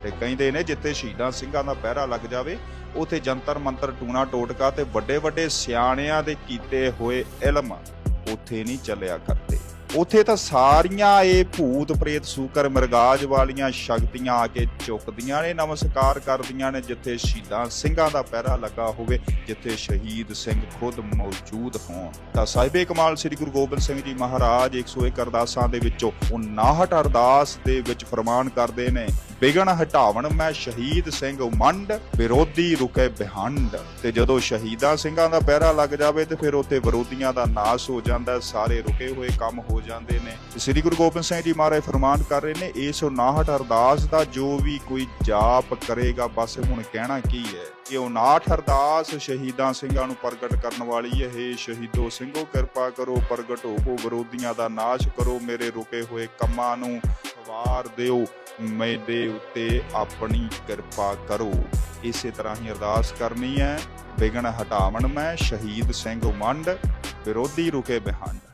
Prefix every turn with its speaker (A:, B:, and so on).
A: ਤੇ ਕਹਿੰਦੇ ਨੇ ਜਿੱਥੇ ਸ਼ਹੀਦਾਂ ਸਿੰਘਾਂ ਦਾ ਪਹਿਰਾ ਲੱਗ ਜਾਵੇ, ਉਥੇ ਜੰਤਰ ਮੰਤਰ ਟੂਣਾ ਟੋਟਕਾ ਤੇ ਵੱਡੇ ਵੱਡੇ ਸਿਆਣਿਆਂ ਦੇ ਕੀਤੇ ਹੋਏ ਇਲਮ ਉਥੇ ਨਹੀਂ ਚੱਲਿਆ ਕਰ ਉਥੇ ਤਾਂ ਸਾਰੀਆਂ ਇਹ ਭੂਤ ਪ੍ਰੇਤ ਸੂਕਰ ਮਰਗਾਜ ਵਾਲੀਆਂ ਸ਼ਕਤੀਆਂ ਆ ਕੇ ਝੁਕਦੀਆਂ ਨੇ, ਨਮਸਕਾਰ ਕਰਦੀਆਂ ਨੇ, ਜਿੱਥੇ ਸ਼ਹੀਦਾਂ ਸਿੰਘਾਂ ਦਾ ਪਹਿਰਾ ਲੱਗਾ ਹੋਵੇ, ਜਿੱਥੇ ਸ਼ਹੀਦ ਸਿੰਘ ਖੁਦ ਮੌਜੂਦ ਹੋਣ। ਤਾਂ ਸਾਹਿਬੇ ਕਮਾਲ ਸ੍ਰੀ ਗੁਰੂ ਗੋਬਿੰਦ ਸਿੰਘ ਜੀ ਮਹਾਰਾਜ 101 ਅਰਦਾਸਾਂ ਦੇ ਵਿੱਚੋਂ 59 ਅਰਦਾਸ ਦੇ ਵਿੱਚ ਫਰਮਾਨ ਕਰਦੇ ਨੇ ਬਿਗਣ ਹਟਾਵਣ ਮੈਂ ਸ਼ਹੀਦ ਸਿੰਘ ਮੰਡ, ਵਿਰੋਧੀ ਰੁਕੇ ਬਿਹੰਡ। ਤੇ ਜਦੋਂ ਸ਼ਹੀਦਾਂ ਸਿੰਘਾਂ ਦਾ ਪਹਿਰਾ ਲੱਗ ਜਾਵੇ ਤੇ ਫਿਰ ਉੱਥੇ ਵਿਰੋਧੀਆਂ ਦਾ ਨਾਸ ਹੋ ਜਾਂਦਾ, ਸਾਰੇ ਰੁਕੇ ਹੋਏ ਕੰਮ ਹੋ ਜਾਂਦੇ ਨੇ। ਸ੍ਰੀ ਗੁਰੂ ਗੋਬਿੰਦ ਸਿੰਘ ਜੀ ਮਹਾਰਾਜ ਫਰਮਾਨ ਕਰ ਰਹੇ ਨੇ, ਇਸ 59 ਅਰਦਾਸ ਦਾ ਜੋ ਵੀ ਕੋਈ ਜਾਪ ਕਰੇਗਾ, ਬਸ ਹੁਣ ਕਹਿਣਾ ਕੀ ਹੈ? ਕਿ 59 ਅਰਦਾਸ ਸ਼ਹੀਦਾਂ ਸਿੰਘਾਂ ਨੂੰ ਪ੍ਰਗਟ ਕਰਨ ਵਾਲੀ ਹੈ। ਹੇ ਸ਼ਹੀਦੋ ਸਿੰਘੋ, ਕਿਰਪਾ ਕਰੋ, ਪ੍ਰਗਟ ਹੋਵੋ, ਵਿਰੋਧੀਆਂ ਦਾ ਨਾਸ਼ ਕਰੋ, ਮੇਰੇ ਰੁਕੇ ਹੋਏ ਕੰਮਾਂ ਨੂੰ ਵਾਰ ਦਿਓ, ਮੇਰੇ ਉੱਤੇ ਆਪਣੀ ਕਿਰਪਾ ਕਰੋ। ਇਸੇ ਤਰ੍ਹਾਂ ਹੀ ਅਰਦਾਸ ਕਰਨੀ ਹੈ ਵਿਗਣ ਹਟਾਵਣ ਮੈਂ, ਸ਼ਹੀਦ ਸਿੰਘ ਮੰਡ, ਵਿਰੋਧੀ ਰੁਕੇ ਬਿਹੰਡ।